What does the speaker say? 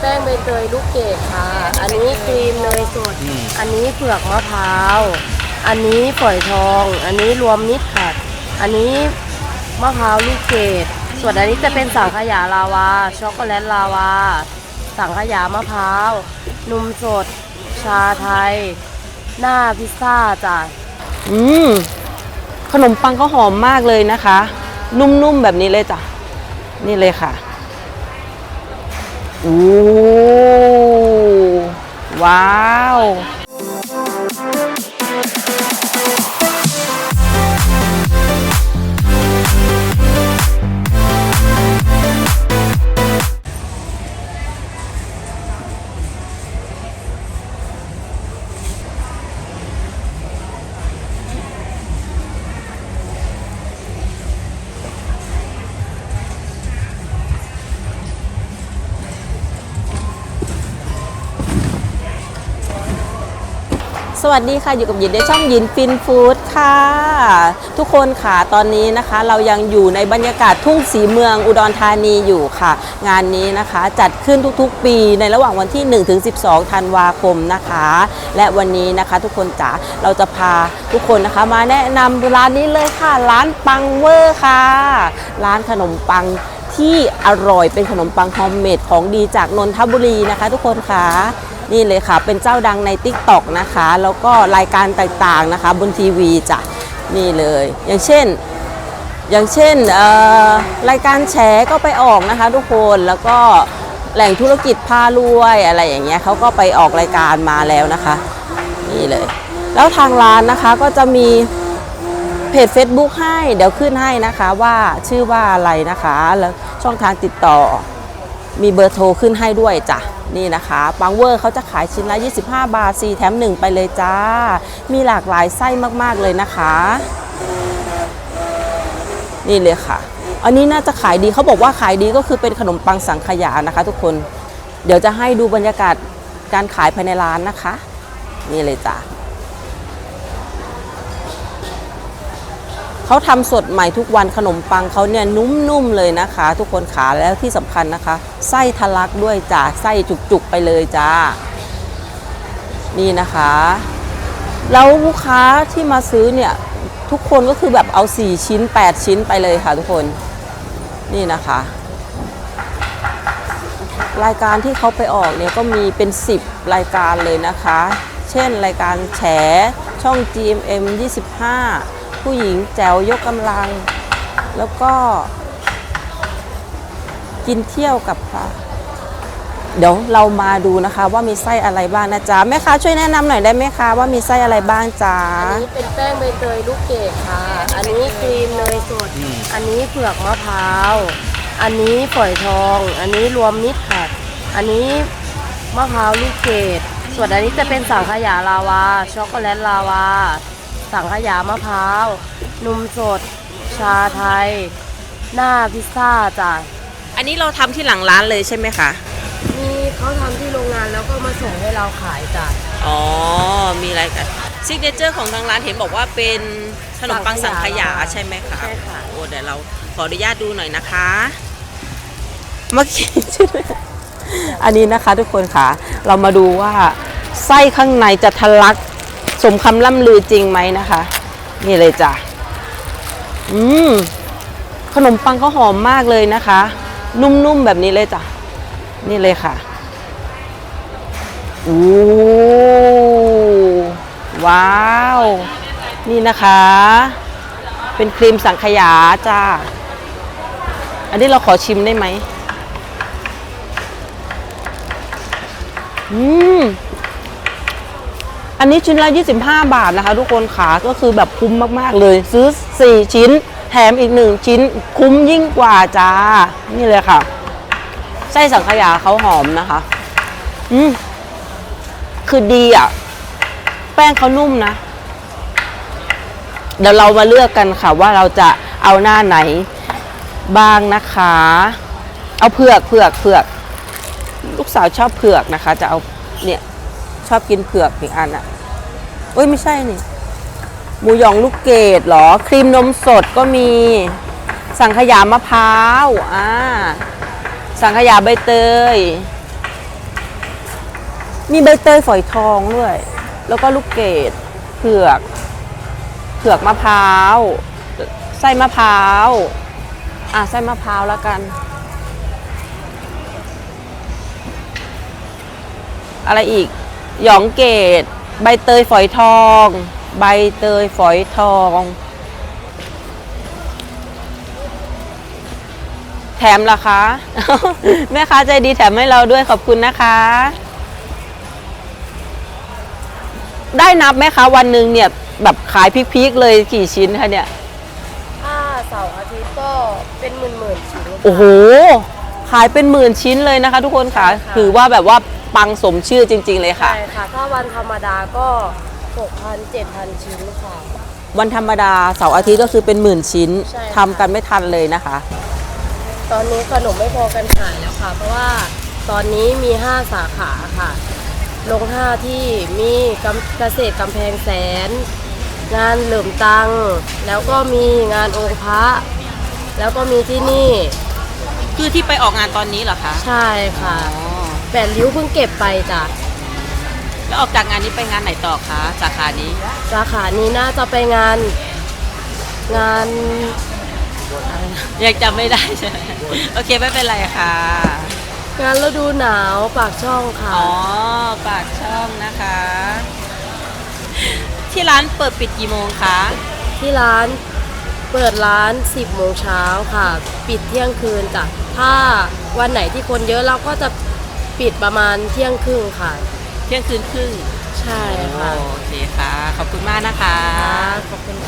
แป้งใบเตยลูกเกดค่ะ อันนี้ครีมเนยสดอืมอันนี้เผือกมะพร้าว อันนี้ฝอยทอง อันนี้รวมมิตรค่ะ อันนี้มะพร้าวลูกเกด ส่วนอันนี้จะเป็นสังขยาลาวา ช็อกโกแลตลาวา สังขยามะพร้าว นมสด ชาไทย หน้าพิซซ่าจ้ะ อืม ขนมปังก็หอมมากเลยนะคะ นุ่มๆแบบนี้เลยจ้ะ นี่เลยค่ะ โอ้ว้าว วัสดีค่ะ อยู่กับยินในช่องยินฟินฟู้ดค่ะ ทุกคนค่ะตอนนี้นะคะเรายังอยู่ในบรรยากาศทุ่งสีเมืองอุดรธานีอยู่ค่ะ งานนี้นะคะจัดขึ้นทุกๆ ปีในระหว่างวันที่ 1-12 ธันวาคมนะคะ และวันนี้นะคะทุกคนจ๋าเราจะพาทุกคนนะคะมาแนะนำร้านนี้เลยค่ะ ร้านปังเวอร์ค่ะ ร้านขนมปังที่อร่อยเป็นขนมปังโฮมเมดของดีจากนนทบุรีนะคะ ทุกคนค่ะ นี่เลยค่ะ เป็นเจ้าดังใน t ิ k t o k นะคะ แล้วก็รายการต่างๆนะคะ บนทีวีจ้ะนี่เลย อย่างเช่น อย่างเช่นรายการแฉก็ไปออกนะคะ ทุกคนแล้วก็แหล่งธุรกิจพารวยอะไรอย่างเงี้ยเขาก็ไปออกรายการมาแล้วนะคะ นี่เลย แล้วทางร้านนะคะก็จะมีเพจ Facebook ให้เดี๋ยวขึ้นให้นะคะว่าชื่อว่าอะไรนะคะ แล้วช่องทางติดต่อมีเบอร์โทรขึ้นให้ด้วยจ้ะ นี่นะคะปังเวอร์เขาจะขายชิ้นละ 25 บาท 4 แถม 1 ไปเลยจ้า มีหลากหลายไส้มากๆเลยนะคะ นี่เลยค่ะ อันนี้น่าจะขายดีเขาบอกว่าขายดีก็คือเป็นขนมปังสังขยานะคะ ทุกคน เดี๋ยวจะให้ดูบรรยากาศการขายภายในร้านนะคะ นี่เลยจ้า เขาทำสดใหม่ทุกวันขนมปังเขาเนี่ยนุ่มๆเลยนะคะ ทุกคนขาแล้วที่สำคัญนะคะ ไส้ทะลักด้วยจ้าไส้จุกๆไปเลยจ้า นี่นะคะ แล้วลูกค้าที่มาซื้อเนี่ยทุกคนก็คือแบบเอา 4 ชิ้น 8 ชิ้นไปเลยค่ะทุกคนนี่นะคะ รายการที่เขาไปออกเนี่ยก็มีเป็น 10 รายการเลยนะคะ เช่นรายการแฉช่อง GMM 25 ผู้หญิงแจ๋วยกกำลัง แล้วก็ กินเที่ยวกับปลาเดี๋ยวเรามาดูนะคะว่ามีไส้อะไรบ้างนะจ๊ะแม่ค้าช่วยแนะนำหน่อยได้ไหมคะว่ามีไส้อะไรบ้างจ๊ะอันนี้เป็นแป้งใบเตยลูกเกดค่ะ อันนี้ครีมเนยสดอืมอันนี้เผือกมะพร้าว อันนี้ฝอยทอง อันนี้รวมมิตรค่ะ อันนี้มะพร้าวลูกเกด ส่วนอันนี้จะเป็นสังขยาลาวา ช็อกโกแลตลาวา สังขยามะพร้าว นมสด ชาไทย หน้าพิซซ่าจ้ะ อันนี้เราทำที่หลังร้านเลยใช่ไหมคะ มีเขาทำที่โรงงานแล้วก็มาส่งให้เราขายจ้ะ อ๋อ มีอะไรกันซิกเนเจอร์ของทางร้านเห็นบอกว่าเป็นขนมปังสังขยาใช่ไหมคะใช่ค่ะ โอ้เดี๋ยวเราขออนุญาตดูหน่อยนะคะ เมื่อกี้ชื่ออันนี้นะคะทุกคนค่ะ เรามาดูว่าไส้ข้างในจะทะลัก สมคำล่ำลือจริงไหมนะคะ นี่เลยจ้ะอืมขนมปังก็หอมมากเลยนะคะ นุ่มๆแบบนี้เลยจ้ะนี่เลยค่ะโอ้ว้าว นี่นะคะ เป็นครีมสังขยาจ้า อันนี้เราขอชิมได้ไหมอืม อันนี้ชิ้นละ25 บาทนะคะ ทุกคนขาก็คือแบบคุ้มมากๆเลย ซื้อ 4 ชิ้น แถมอีก 1 ชิ้น คุ้มยิ่งกว่าจ้า นี่เลยค่ะ ไส้สังขยาเขาหอมนะคะ อืมคือดีอะ แป้งเขานุ่มนะ เดี๋ยวเรามาเลือกกันค่ะ ว่าเราจะเอาหน้าไหนบ้างนะคะ เอาเผือกเผือกเผือก ลูกสาวชอบเผือกนะคะ จะเอาเนี่ย ชอบกินเผือกอีกอันอะเอ้ยไม่ใช่นี่หมูหยองลูกเกดเหรอ ครีมนมสดก็มี สังขยามะพร้าวอ่าสังขยาใบเตย มีใบเตยฝอยทองด้วย แล้วก็ลูกเกดเผือก เผือกมะพร้าวไส้มะพร้าวอะไส้มะพร้าวแล้วกัน อะไรอีก หยองเกดใบเตยฝอยทอง ใบเตยฝอยทอง แถมเหรอคะ แม่ค้าใจดีแถมให้เราด้วยขอบคุณนะคะ ได้นับไหมคะวันหนึ่งเนี่ย แบบขายพีคๆเลยกี่ชิ้นคะเนี่ย ถ้าเสาร์อาทิตย์ก็เป็นหมื่นๆชิ้นค่ะ โอ้โห ขายเป็นหมื่นชิ้นเลยนะคะ ทุกคนค่ะ ใช่ค่ะ ถือว่าแบบว่า ปังสมชื่อจริง ๆ เลยค่ะ ใช่ค่ะ ถ้าวันธรรมดาก็ 6,000 7,000 ชิ้นค่ะ วันธรรมดาเสาร์อาทิตย์ก็คือเป็นหมื่นชิ้นใช่ค่ะ ทำกันไม่ทันเลยนะคะ ตอนนี้ขนมไม่พอกันขายแล้วค่ะ เพราะว่าตอนนี้มี 5 สาขาค่ะ ลง 5 ที่มีกำเกษตรกำแพงแสน งานเหลิมตัง แล้วก็มีงานองค์พระ แล้วก็มีที่นี่ คือที่ไปออกงานตอนนี้เหรอคะ ใช่ค่ะ อ๋อ แปดริ้วเพิ่งเก็บไปจ้ะแล้วออกจากงานนี้ไปงานไหนต่อคะสาขานี้ สาขานี้น่าจะไปงานงานยังจำไม่ได้ใช่ไหมโอเคไม่เป็นไรค่ะ งานฤดูหนาวปากช่องค่ะ อ๋อ ปากช่องนะคะ ที่ร้านเปิดปิดกี่โมงคะที่ร้านเปิดร้าน 10โมงเช้าค่ะ ปิดเที่ยงคืนจ้ะถ้าวันไหนที่คนเยอะเราก็จะ ปิดประมาณเที่ยงครึ่งค่ะ เที่ยงคืนครึ่งใช่ค่ะ โอเคค่ะ ขอบคุณมากนะคะ ขอบคุณค่ะ